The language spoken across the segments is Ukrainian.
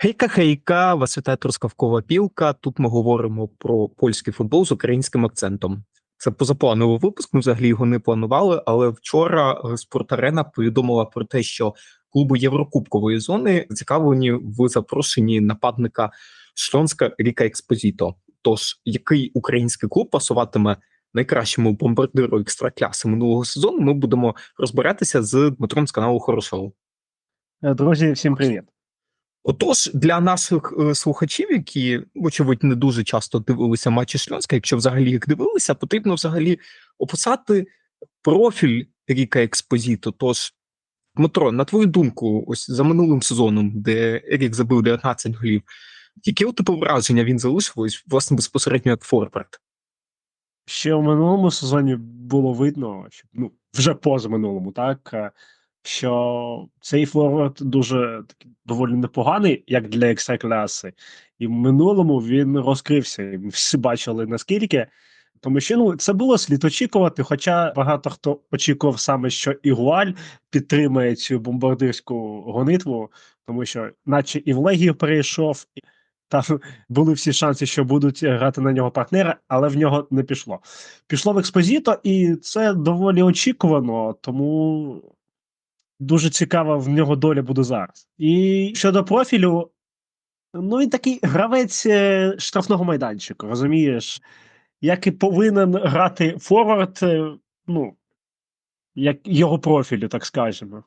Хейка, хейка, вас вітає Трускавкова пілка. Тут ми говоримо про польський футбол з українським акцентом. Це позаплановий випуск. Ми взагалі його не планували. Але вчора Спортарена повідомила про те, що клуби Єврокубкової зони зацікавлені в запрошенні нападника Шльонська Ріка Експозіто. Тож який український клуб пасуватиме найкращому бомбардиру екстракляси минулого сезону? Ми будемо розбиратися з Дмитром з каналу Хорошоу. Е, Друзі, всім привіт. Отож, для наших е, слухачів, які, вочевидь, не дуже часто дивилися матчі Шльонська, якщо взагалі їх дивилися, потрібно взагалі описати профіль Ріка Експозіто. Тож, Дмитро, на твою думку, ось за минулим сезоном, де Рік забив 19 голів, які у тебе враження він залишив ось, власне безпосередньо як форвард? Ще в минулому сезоні було видно, що ну вже позаминулому, так що цей форвард дуже такий доволі непоганий, як для ексtra-класи. І в минулому він розкрився. Всі бачили наскільки. Тому що ну це було слід очікувати. Хоча багато хто очікував саме, що Ігуаль підтримає цю бомбардирську гонитву, тому що, наче і в Легію перейшов, там були всі шанси, що будуть грати на нього партнери, але в нього не пішло. Пішло в експозіто, і це доволі очікувано, тому дуже цікава в нього доля буде зараз. І щодо профілю, ну він такий гравець е, штрафного майданчику, розумієш? Як і повинен грати форвард, е, ну, як його профілю, так скажемо.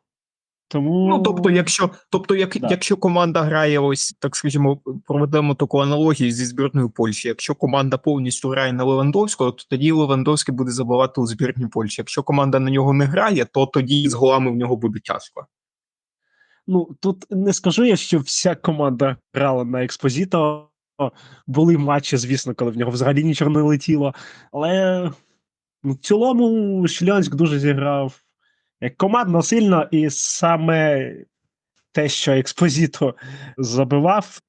Тому Ну, тобто, якщо, тобто, як, Да. якщо команда грає, ось так скажімо, проведемо таку аналогію зі збірною Польщі. Якщо команда повністю грає на Левандовського, то тоді Левандовський буде забивати у збірній Польщі. Якщо команда на нього не грає, то тоді з голами в нього буде тяжко. Ну, тут не скажу я, що вся команда грала на експозіто. Були матчі, звісно, коли в нього взагалі нічого не летіло. Але ну, в цілому Шльонськ дуже зіграв командно сильно, і саме те, що експозіто забивав,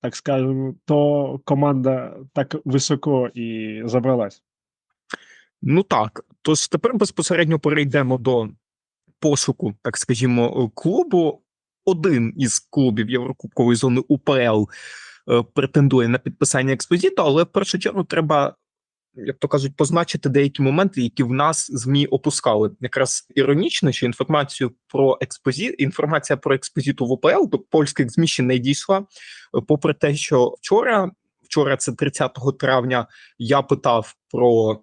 так скажемо, то команда так високо і забралась. Ну так, тож тепер безпосередньо перейдемо до пошуку, так скажімо, клубу. Один із клубів Єврокубкової зони УПЛ е, претендує на підписання експозиту, але в першу чергу треба, як то кажуть, позначити деякі моменти, які в нас змі опускали. Якраз іронічно, що інформацію про експозит, інформація про експозиту в УПЛ до польських змі ще не дійшла. Попри те, що вчора, вчора, це 30 травня, я питав про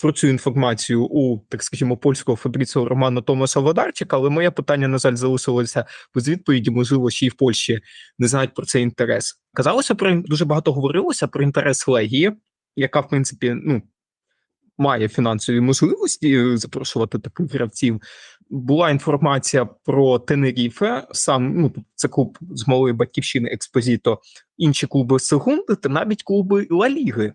про цю інформацію у так скажімо польського фабрицію Романа Томаса Водарчика, але моє питання, на жаль, залишилося без відповіді. Можливо, ще й в Польщі не знають про цей інтерес. Казалося про дуже багато говорилося про інтерес Легії, яка в принципі ну має фінансові можливості е, запрошувати таких гравців. Була інформація про Тенеріфе, сам ну це клуб з малої батьківщини Експозіто, інші клуби Сегунди та навіть клуби Ла Ліги.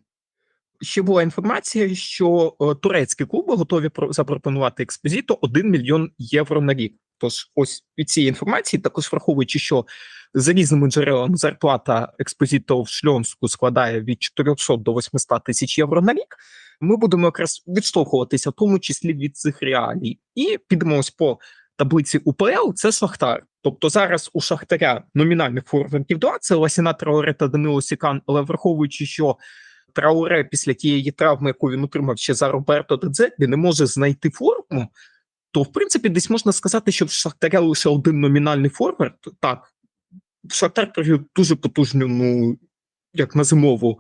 Ще була інформація, що е, турецькі клуби готові про- запропонувати експозиту 1 мільйон євро на рік. Тож, ось від цієї інформації, також враховуючи, що за різними джерелами зарплата експозиту в Шльонську складає від 400 до 800 тисяч євро на рік. Ми будемо якраз відштовхуватися, в тому числі від цих реалій, і підемо ось по таблиці УПЛ. Це Шахтар. Тобто зараз у Шахтаря номінальних форвардів 2, це Ласіна Траоре та Данило Сікан, але враховуючи, що Трауре після тієї травми, яку він отримав ще за Роберто Дедзеклі, не може знайти форму, то в принципі десь можна сказати, що в Шахтаря лише один номінальний форвард. Так, Шахтар провів дуже потужну, ну як на зимову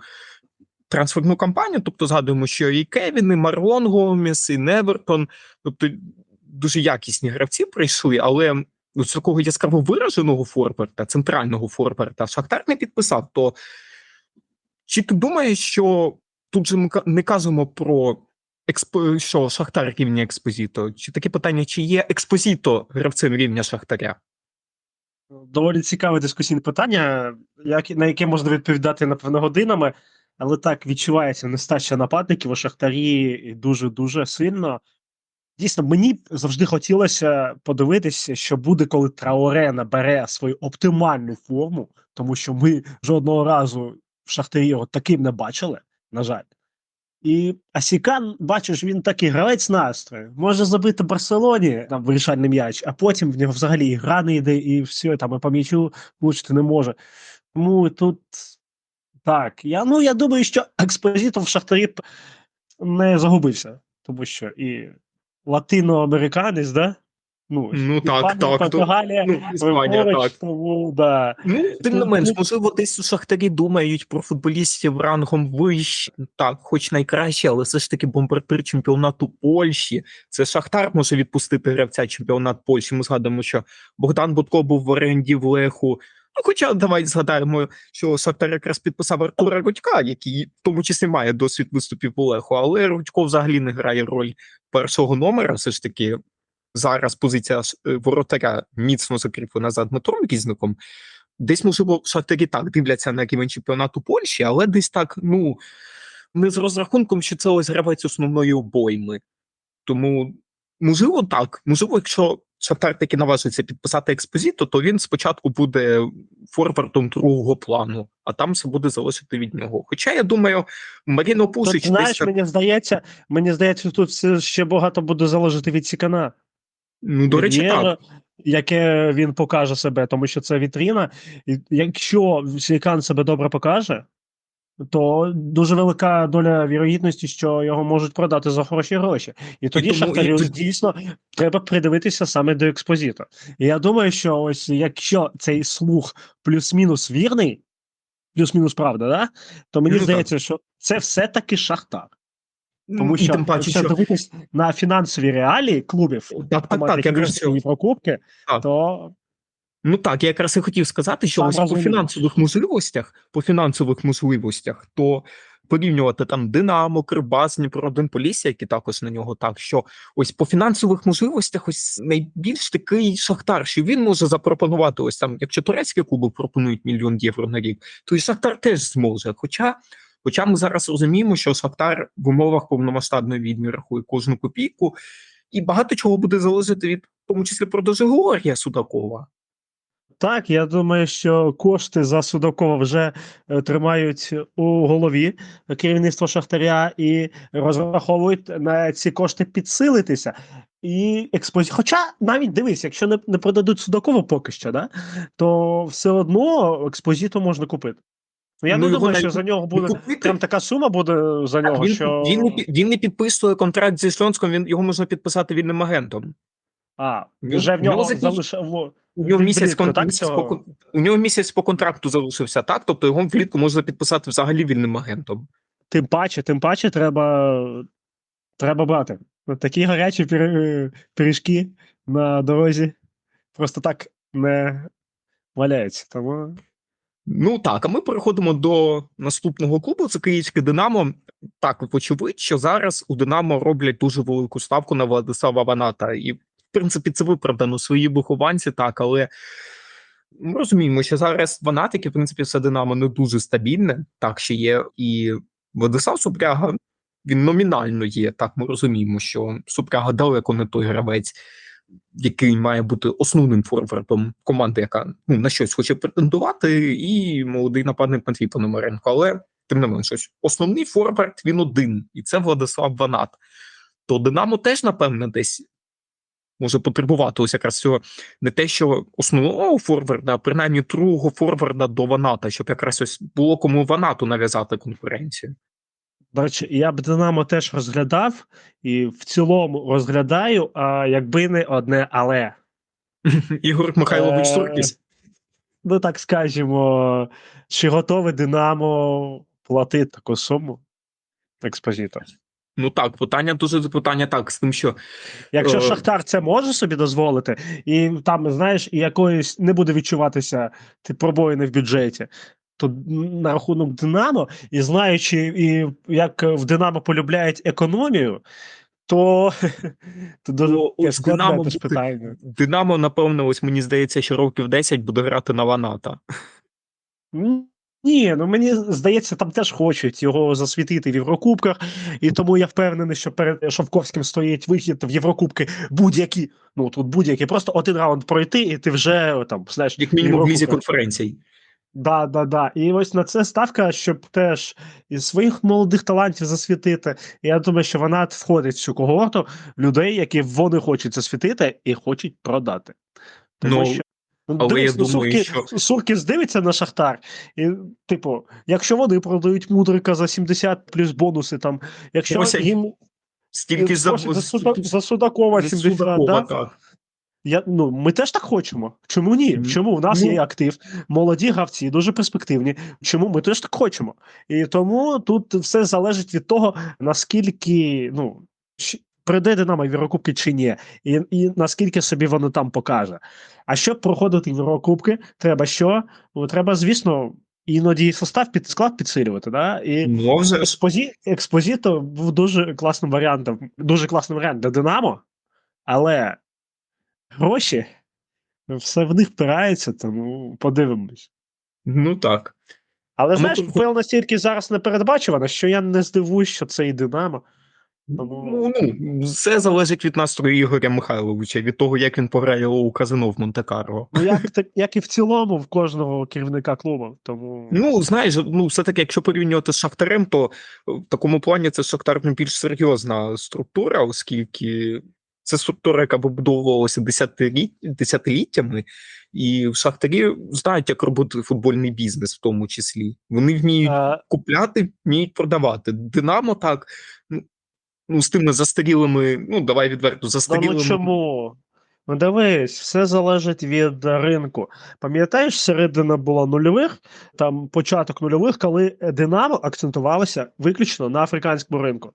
трансферну кампанію. Тобто згадуємо, що і Кевін, і Марлон Гомес, і Невертон, тобто дуже якісні гравці прийшли, але ну, з такого яскраво вираженого форварда, центрального форварда, Шахтар не підписав. То чи ти думаєш, що тут же ми не кажемо про експо, що Шахтар рівня експозіто? Чи таке питання, чи є експозіто гравцем рівня Шахтаря? Доволі цікаве дискусійне питання, як, на яке можна відповідати напевно годинами, але так відчувається нестача нападників у Шахтарі дуже-дуже сильно. Дійсно, мені завжди хотілося подивитися, що буде, коли Траоре набере свою оптимальну форму, тому що ми жодного разу в Шахтарі його таким не бачили, на жаль. І Асікан, бачиш, він такий гравець настрою. Може забити Барселоні там вирішальний м'яч, а потім в нього взагалі гра не йде, і все, там і по м'ячу влучити не може. Тому тут так. Я, ну, я думаю, що експозитор в Шахтарі не загубився, тому що і латиноамериканець, да? Ну, Ну, так, так, Португалія, ну, Іспанія, так. тому, да. Ну, тим не менш, можливо, десь у Шахтарі думають про футболістів рангом вище. Так, хоч найкраще, але все ж таки бомбардир чемпіонату Польщі. Це Шахтар може відпустити гравця чемпіонат Польщі. Ми згадуємо, що Богдан Будко був в оренді в Леху. Ну, хоча давай згадаємо, що Шахтар якраз підписав Артура Рудька, який в тому числі має досвід виступів в Олеху, але Рудько взагалі не грає роль першого номера. Все ж таки, зараз позиція е, воротаря міцно закріплена за Дмитром Різником. Десь, можливо, шахтарі так дивляться на рівень чемпіонату Польщі, але десь так, ну не з розрахунком, що це ось гравець основної обойми. Тому, можливо, так. Можливо, якщо Шахтар таки наважиться підписати експозиту, то він спочатку буде форвардом другого плану, а там все буде залежати від нього. Хоча я думаю, Маріно Тут, Пусич знаєш, десь мені здається, мені здається, тут все ще багато буде залежати від Сікана. Ну, до речі, так. Яке він покаже себе, тому що це вітріна. І якщо Сікан себе добре покаже, то дуже велика доля вірогідності, що його можуть продати за хороші гроші. І тоді тому- і Шахтарю дійсно треба придивитися саме до експозиту. І я думаю, що ось якщо цей слух плюс-мінус вірний, плюс-мінус правда, да? то мені Ну, так. здається, що це все-таки Шахтар. Ну, Тому і що тим паче, якщо що дивитись на фінансові реалії клубів, так, так, так, якраз Єврокубки, Так. то Ну так, я якраз і хотів сказати, що ось по фінансових можливостях, по фінансових можливостях, то порівнювати там Динамо, Кривбас, Дніпро, Полісся, які також на нього так, що ось по фінансових можливостях, ось найбільш такий шахтар, що він може запропонувати ось там, якщо турецькі клуби пропонують мільйон євро на рік, то і Шахтар теж зможе. Хоча, хоча ми зараз розуміємо, що Шахтар в умовах повномасштабної війни рахує кожну копійку, і багато чого буде залежати від, в тому числі, продажу Георгія Судакова. так, я думаю, що кошти за Судакова вже е, тримають у голові керівництво Шахтаря і розраховують на ці кошти підсилитися. І експози... Хоча навіть дивись, якщо не, не продадуть Судакова поки що, да, то все одно експозиту можна купити. Ну, я Ну, не думаю, навіть що за нього буде купити- прям така сума буде за нього, він, що він, не, він не підписує контракт зі Шльонськом, він його можна підписати вільним агентом. а, він- вже в нього нього залишив. У нього місяць, влітку, кон- так, цього? по, у нього місяць по контракту залишився, так? Тобто його влітку можна підписати взагалі вільним агентом. Тим паче, тим паче треба, треба брати. Такі гарячі пір- пиріжки на дорозі просто так не валяються. Тому Ну так, а ми переходимо до наступного клубу. Це Київське Динамо. Так, вочевидь, що зараз у Динамо роблять дуже велику ставку на Владислава Ваната. І, в принципі, це виправдано свої вихованці, так, але ми розуміємо, що зараз Ванат, і, в принципі, все Динамо не дуже стабільне. Так, ще є і Владислав Супряга. Він номінально є. Так, ми розуміємо, що Супряга далеко не той гравець, який має бути основним форвардом команди, яка ну, на щось хоче претендувати, і молодий нападник Матвій Пономаренко. Але тим не менше, ось основний форвард він один, і це Владислав Ванат. То Динамо теж, напевне, десь може потребувати ось якраз цього не те, що основного форварда, а принаймні другого форварда до Ваната, щоб якраз ось було кому Ванату нав'язати конкуренцію. До речі, я б Динамо теж розглядав і в цілому розглядаю, а якби не одне але. Ігор Михайлович Е, Суркіс. Ну, так скажімо, чи готове Динамо платити таку суму експозиту? Ну так, питання дуже питання так, з тим, що Якщо Е. Шахтар це може собі дозволити, і там, знаєш, і якоїсь не буде відчуватися ти пробоїни в бюджеті, на рахунок Динамо, і знаючи, і як в Динамо полюбляють економію, то, то дуже Ну, Динамо питання. Динамо, напевно, ось мені здається, що років 10 буде грати на Ваната. Ні, ну мені здається, там теж хочуть його засвітити в Єврокубках, і тому я впевнений, що перед Шовковським стоїть вихід в Єврокубки будь-які. Ну тут будь-які, просто один раунд пройти, і ти вже там знаєш Як мінімум в лізі Єврокубках. конференцій. Да, да, да. І ось на це ставка, щоб теж із своїх молодих талантів засвітити. І я думаю, що вона входить в цю когорту людей, які вони хочуть засвітити і хочуть продати. Тому Ну, що ну, але дивись, я ну, думаю, Сурки, що- Сурки здивиться на Шахтар, і, типу, якщо вони продають мудрика за 70 плюс бонуси, там, якщо Просять їм Стільки за, за, Суда- за Судакова 70, Судакова, да? так. Я, ну, ми теж так хочемо. Чому ні? Чому? У нас ну- є актив, молоді гравці, дуже перспективні. Чому ми теж так хочемо? І тому тут все залежить від того, наскільки ну, прийде Динамо в Єврокубки чи ні, і, і наскільки собі воно там покаже. А щоб проходити Єврокубки, треба що? Ну, треба, звісно, іноді состав під склад підсилювати. Да? І Ну, вже ж. Експозі... Експозіто був дуже класним варіантом, дуже класний варіант для Динамо, але гроші все в них впирається, тому подивимось. Ну так. Але А знаєш, тут- ПЛ настільки зараз не передбачувано, що я не здивуюсь, що це і Динамо. Тому- Ну, ну, все залежить від настрою Ігоря Михайловича, від того, як він пограє у казино в Монте-Карло. Ну, як, як і в цілому в кожного керівника клубу. Тому Ну, знаєш, ну все-таки, якщо порівнювати з Шахтарем, то в такому плані це Шахтар ну, більш серйозна структура, оскільки це структура, яка побудовувалася десятиліттями, і Шахтарі знають, як робити футбольний бізнес, в тому числі. Вони вміють е, купляти, вміють продавати. Динамо так. ну, Ну, з тими застарілими, ну давай відверто, Да застарілими. ну чому? Ну дивись, все залежить від ринку. Пам'ятаєш, середина була нульових, там початок нульових, коли Динамо акцентувалося виключно на африканському ринку.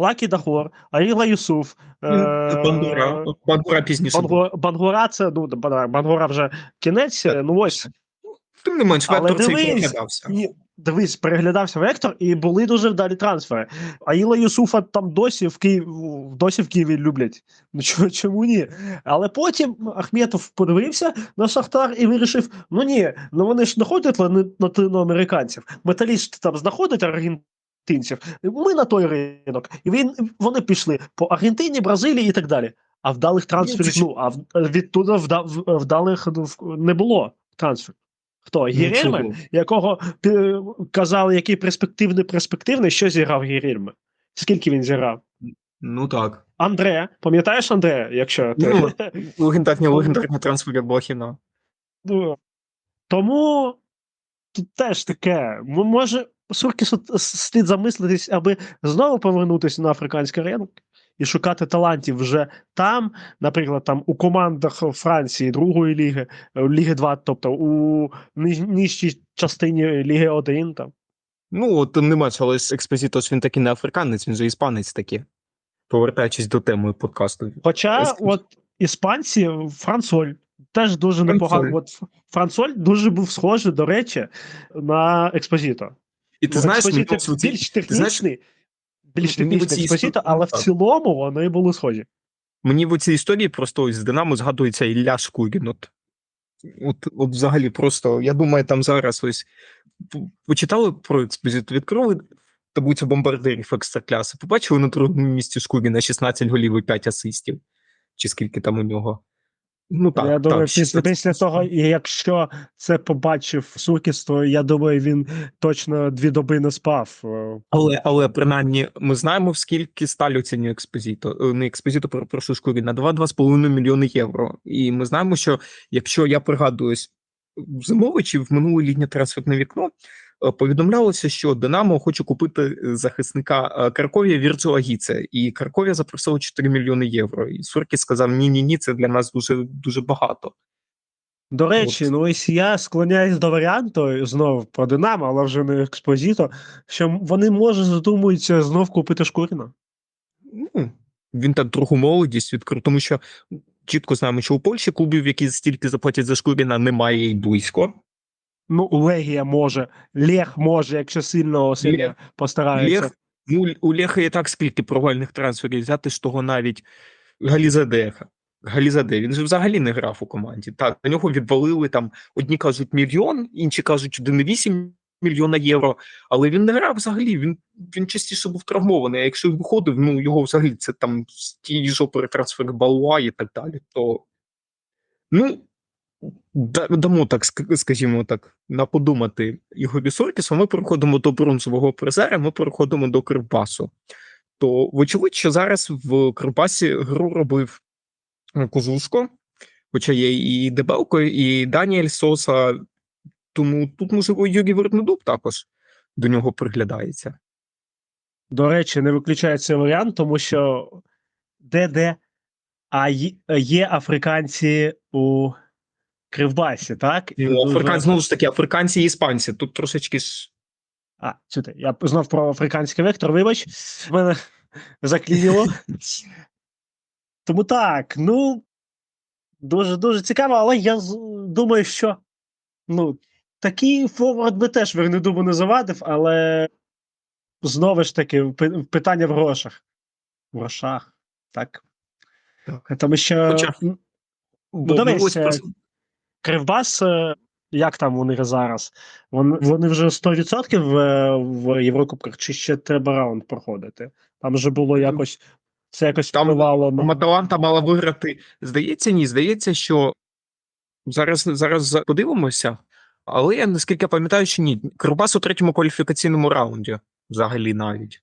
Лакі Дахор, Аїла Юсуф, Ну, е- Бангура, Бангура пізніше. Бангура, Бангура це ну Бангура вже кінець. Так. Ну ось Тим не менш, Але вектор цей дивись, і, дивись, переглядався вектор, і були дуже вдалі трансфери. Аїла Юсуфа там досі в Києві досі в Києві люблять. Ну чому, чому ні? Але потім Ахметов подивився на Шахтар і вирішив: ну ні, ну вони ж знаходять лани- латиноамериканців. Металіст там знаходить аргентинців. Ми на той ринок. І він вони пішли по Аргентині, Бразилії і так далі. А вдалих трансферів, ну а відтуда вда, вдалих ну, не було трансферів. Хто? Гірельме? Якого казали, який перспективний перспективний, що зіграв Гірільме? Скільки він зіграв? Ну так. Андре, пам'ятаєш Андре, якщо Ну, Легендарні, легендарні трансфери Блохіна. Ну, Тому тут теж таке. Може, Суркісу слід замислитись, аби знову повернутися на африканський ринок і шукати талантів вже там, наприклад, там у командах Франції другої ліги, е, Ліги 2, тобто у ниж- нижчій частині Ліги 1. Там. Ну, от тим не менш, але Експозітос він таки не африканець, він же іспанець таки. Повертаючись до теми подкасту. Хоча, Ось- от іспанці, Франсоль теж дуже непогано. От Франсоль дуже був схожий, до речі, на експозіто. І ти знаєш, мені експозіто ці- більш технічний, більш технічний історії- але в цілому вони були схожі. Мені в цій історії просто з Динамо згадується Ілля Шкурін. От, от, от взагалі просто, я думаю, там зараз ось почитали про експозиту, відкрили таблицю бомбардирів екстракляси, побачили на другому місці Шкуріна 16 голів і 5 асистів. Чи скільки там у нього? Ну так, я думаю, так, після, 16. після того, якщо це побачив Суркіс, то я думаю, він точно дві доби не спав. Е, Але, але принаймні ми знаємо, скільки сталь оцінює експозито. е, Не експозито, перепрошую, шкурі на 2-2,5 мільйони євро. І ми знаємо, що якщо я пригадуюсь, зимове чи в минуле літнє трансферне вікно повідомлялося, що Динамо хоче купити е, захисника е, Карковія Вірцуа Гіце, і Карковія запросило 4 мільйони євро. І Суркі сказав: ні, ні, ні, це для нас дуже дуже багато. До речі, От. ну ось я склоняюсь до варіанту знову про Динамо, але вже не експозіто, що вони може задумуються знов купити Шкуріна. Ну, він так другу молодість відкрив, тому що чітко знаємо, що у Польщі клубів, які стільки заплатять за Шкуріна, немає і близько. Ну, Легія може, Лех може, якщо сильно сильно постараються. Лех, ну, у Леха є так скільки провальних трансферів, взяти ж того навіть Галізадеха. Галізаде, він же взагалі не грав у команді. Так, на нього відвалили там, одні кажуть мільйон, інші кажуть 1,8 мільйона євро, але він не грав взагалі, він, він частіше був травмований, а якщо й виходив, ну його взагалі це там ті жопери трансфери Балуа і так далі, то ну, дамо так, скажімо так, на подумати Ігорю Соркісу, ми переходимо до бронзового призера, ми переходимо до Кривбасу. То, вочевидь, що зараз в Кривбасі гру робив е, Козушко, хоча є і Дебелко, і Даніель Соса. Тому тут, можливо, Юрій Вернедуб також до нього приглядається. До речі, не виключається варіант, тому що де-де, а є, є африканці у Кривбасі, так? І Ну, дуже- Африкан, знову ж таки, африканці і іспанці. Тут трошечки ж. А, сюди. Я знов про африканський вектор, вибач, мене заклініло. Тому так, ну дуже дуже цікаво, але я думаю, що ну, такий форвард би теж Вернедубу не завадив, але знову ж таки питання в грошах. В грошах, так. Так. Тому що Хоча- Бо дивись, ми ось е, просто- Кривбас, е, як там них зараз? Вони, вони вже 100% в, в Єврокубках, чи ще треба раунд проходити? Там же було якось. Це якось Там впливало на. Аталанта мала виграти. Здається, ні. Здається, що зараз, зараз подивимося. Але я наскільки пам'ятаю, що ні. Кривбас у третьому кваліфікаційному раунді взагалі навіть.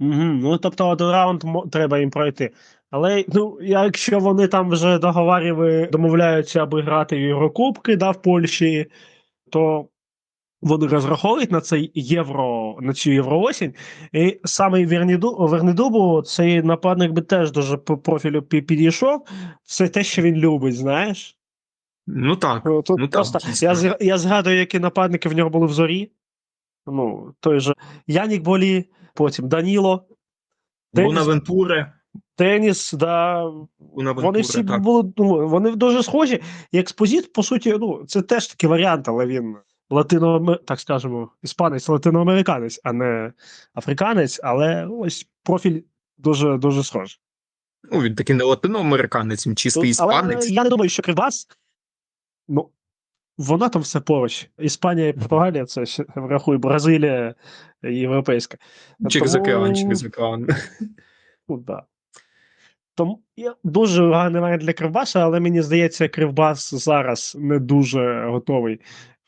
Угу. Ну, тобто, один раунд треба їм пройти. Але ну, якщо вони там вже договарювали, домовляються, аби грати в Єврокубки да, в Польщі, то вони розраховують на цей євро, на цю євроосінь. І саме Вернедубу цей нападник би теж дуже по профілю підійшов. Це те, що він любить, знаєш. Ну так. Ну, Тут Ну, просто дійсно. я, я згадую, які нападники в нього були в зорі. Ну, той же Янік Болі, потім Даніло, Бонавентуре. Теніс, да. Бонавентуре, Вони всі так. були, ну, вони дуже схожі. І експозит, по суті, ну, це теж такий варіант, але він латино, так скажемо, іспанець, латиноамериканець, а не африканець, але ось профіль дуже дуже схожий. Ну, він такий не латиноамериканець, він чистий Ну, але іспанець. я не думаю, що Кривбас, ну, вона там все поруч. Іспанія і Португалія, це врахуй, Бразилія і європейська. Через Тому- океан, через океан. Ну, да. Тому дуже гарний варіант для Кривбаса, але мені здається, Кривбас зараз не дуже готовий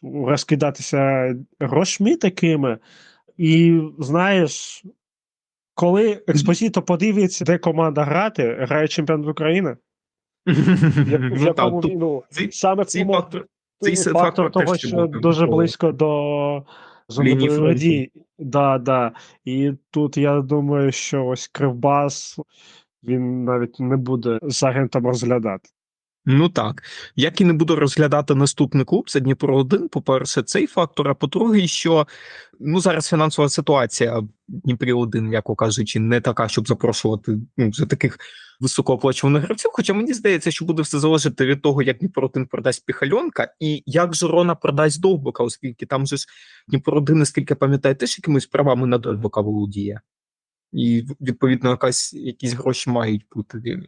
розкидатися грошми такими. І знаєш, коли Експозіто подивиться, де команда грати, грає чемпіонат України. Я, Ну я так, тому, тут ну, цей- саме цей фактор. Того, що дуже близько до. Да, да. І тут я думаю, що ось Кривбас він навіть не буде з агентом розглядати. Ну так. Як і не буду розглядати наступний клуб, це Дніпро 1 По-перше, цей фактор, а по-друге, що ну зараз фінансова ситуація в Дніпрі 1 м'яко кажучи, не така, щоб запрошувати ну, вже таких високооплачуваних гравців. Хоча мені здається, що буде все залежати від того, як Дніпро 1 продасть Піхальонка і як Жорона продасть Довбика, оскільки там же ж Дніпро 1, наскільки пам'ятаю, теж якимись правами на Довбика володіє. І відповідно якась якісь гроші мають бути.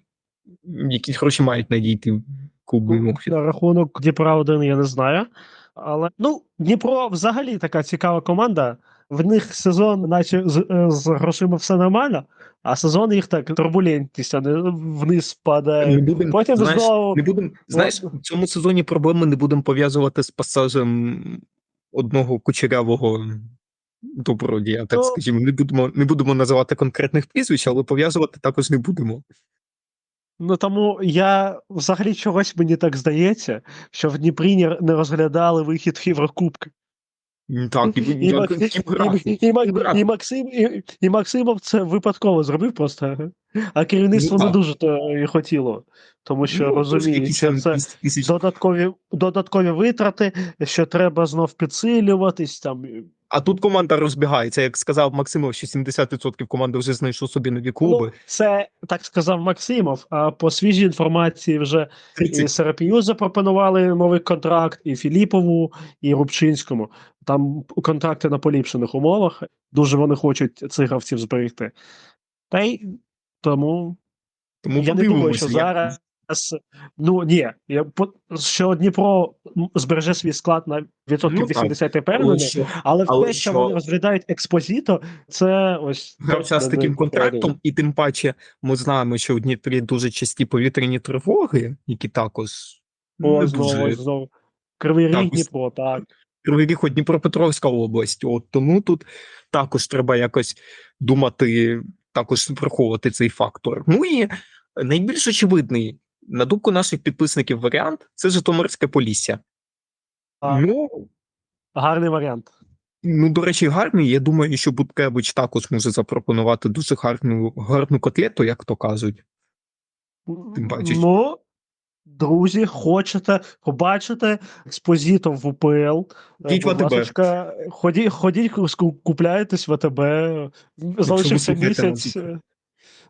Якісь гроші мають надійти в клубу. На рахунок Дніпра 1 я не знаю. Але ну, Дніпро взагалі така цікава команда. В них сезон, наче з, е, з грошима все нормально, а сезон їх так турбулентність, вони вниз падає. Не будем, Потім знаєш, знову не будем, знаєш, в цьому сезоні проблеми не будемо пов'язувати з пасажем одного кучерявого добродія, так скажімо. Не будемо, не будемо називати конкретних прізвищ, але пов'язувати також не будемо. Ну тому я взагалі чогось мені так здається, що в Дніпрі не- розглядали вихід в Єврокубки. Так, і, І, і, і, і, і, і, Максим, і, і Максимов це випадково зробив просто, а керівництво Ну, не дуже то і хотіло, тому що Ну, розуміє, що це додаткові, додаткові витрати, що треба знов підсилюватись там. А тут команда розбігається. Як сказав Максимов, що 70% команди вже знайшов собі нові клуби. Ну, це так сказав Максимов, а по свіжій інформації вже і 30. Серапію запропонували новий контракт, і Філіпову, і Рубчинському. Там контракти на поліпшених умовах. Дуже вони хочуть цих гравців зберегти. Та й тому Тому я не думаю, що зараз. Ну ні, я по- що Дніпро збереже свій склад на відсотків Ну, так. 80 Але впевнений, але але те, що вони розглядають експозіто, це ось гравця з таким контрактом, і тим паче ми знаємо, що в Дніпрі дуже часті повітряні тривоги, які також О, знову, знову. Кривий Ріг, Дніпро, так. Кривий Ріг, Дніпропетровська область. От тому тут також треба якось думати, також враховувати цей фактор. Ну і найбільш очевидний, на думку наших підписників, варіант це Житомирське Полісся. Так. Ну, Гарний варіант. ну, до речі, гарний. Я думаю, що Буткевич також може запропонувати дуже гарну, гарну котлету, як то кажуть. Тим що- Ну, друзі, хочете побачити експозитом в УПЛ. Йдіть в АТБ. Ходіть, ходіть, купляйтесь в АТБ. Залишився місяць.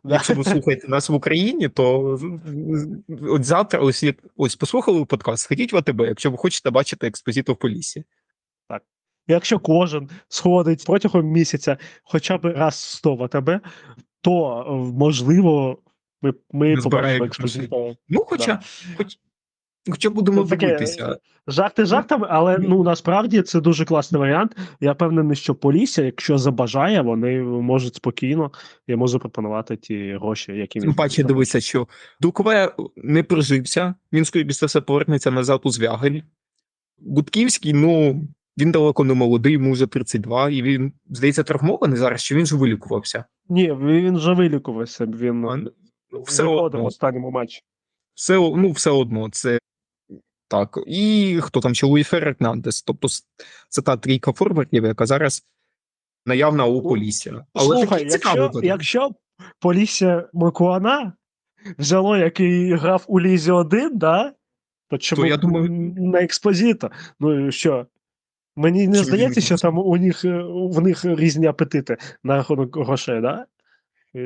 Якщо ви слухаєте нас в Україні, то от завтра ось, як- ось послухали подкаст, сходіть в АТБ, якщо ви хочете бачити експозиту в Полісі. Якщо кожен сходить протягом місяця хоча б раз 100 в АТБ, то е, можливо ми, ми побачимо експозиту. Ну, хоча, хоч, хоча будемо Ну, таке, дивитися. Жарти жартами, але ну насправді це дуже класний варіант. Я впевнений, що Полісся, якщо забажає, вони можуть спокійно йому запропонувати ті гроші, які він Тим паче дивися, що Дукове не прижився, він скоріше за все повернеться назад у Звягель. Будківський, ну, він далеко не молодий, йому вже 32, і він, здається, травмований зараз, що він же вилікувався. Ні, він вже вилікувався. Він А, ну, все виходив в останньому матчі. все, ну, все одно, це так. І хто там ще Луї Фернандес. Тобто це та трійка форвардів, яка зараз наявна у Полісся. Але Слухай, такий цікавий якщо, якщо Полісся Макуана взяло, який грав у Лізі 1, да? то чому я думаю- на експозита? Ну що? Мені не Чому здається, що там у них, е, в них різні апетити на рахунок грошей, да?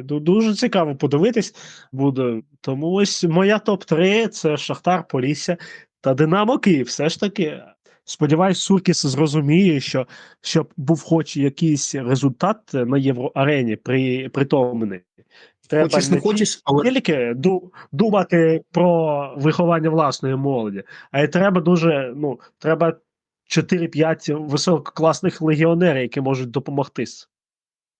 Дуже цікаво подивитись буде. Тому ось моя топ-3 це Шахтар, Полісся та Динамо Київ. Все ж таки. Сподіваюсь, Суркіс зрозуміє, що щоб був хоч якийсь результат на євроарені при, притомлений. Треба Хочеш, не не хочеш, але тільки ду- думати про виховання власної молоді, а й треба дуже, ну, треба 4-5 висококласних легіонерів, які можуть допомогти.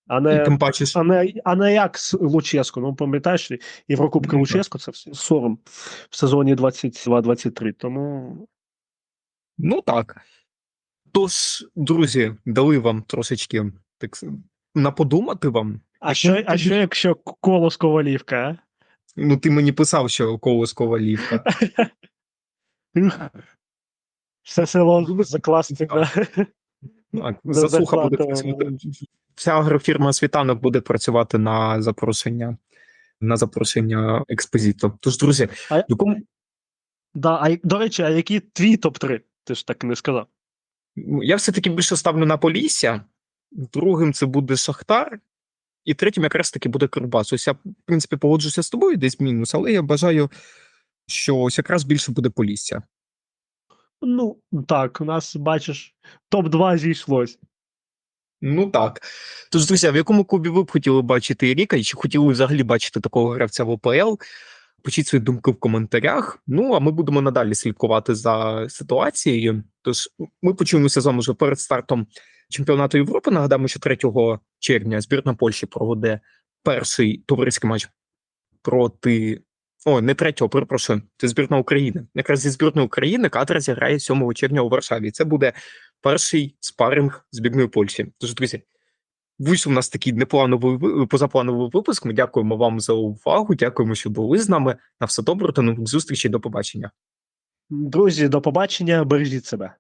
А і тим паче, а не, а не як з Луческо. Ну, пам'ятаєш, Єврокубки. Луческо це сором в сезоні 22-23. Тому ну так. Тож, друзі, дали вам трошечки так, с- на подумати вам. А що, а що якщо коло ковалівка? Ну, ти мені писав, що колос ковалівка. Все село закласти. Так, За заслуха буде. Вся агрофірма світанок буде працювати на запрошення на запрошення експозиту. Тож, друзі, А- якому Да, а, до речі, а який твій топ-3? Ти ж так не сказав. Я все-таки більше ставлю на Полісся. Другим це буде Шахтар, і третім якраз таки буде Кирбас. Ось я, в принципі, погоджуся з тобою десь мінус, але я бажаю, що ось якраз більше буде Полісся. Ну, так, у нас, бачиш, топ-2 зійшлось. Ну так. Тож, друзі, в якому клубі ви б хотіли бачити Ріка, і чи хотіли взагалі бачити такого гравця в ОПЛ? Пишіть свої думки в коментарях. Ну, а ми будемо надалі слідкувати за ситуацією. Тож ми почуємося з вами вже перед стартом чемпіонату Європи. Нагадаємо, що 3 червня збірна Польщі проведе перший товариський матч проти. О, не третього, перепрошую, це збірна України. Якраз зі збірної України кадра зіграє 7 червня у Варшаві. Це буде перший спаринг збірної Польщі. Тож, друзі, вийшов у нас такий неплановий позаплановий випуск. Ми дякуємо вам за увагу. Дякуємо, що були з нами. На все добре та нових зустрічей. До побачення. Друзі, до побачення, бережіть себе.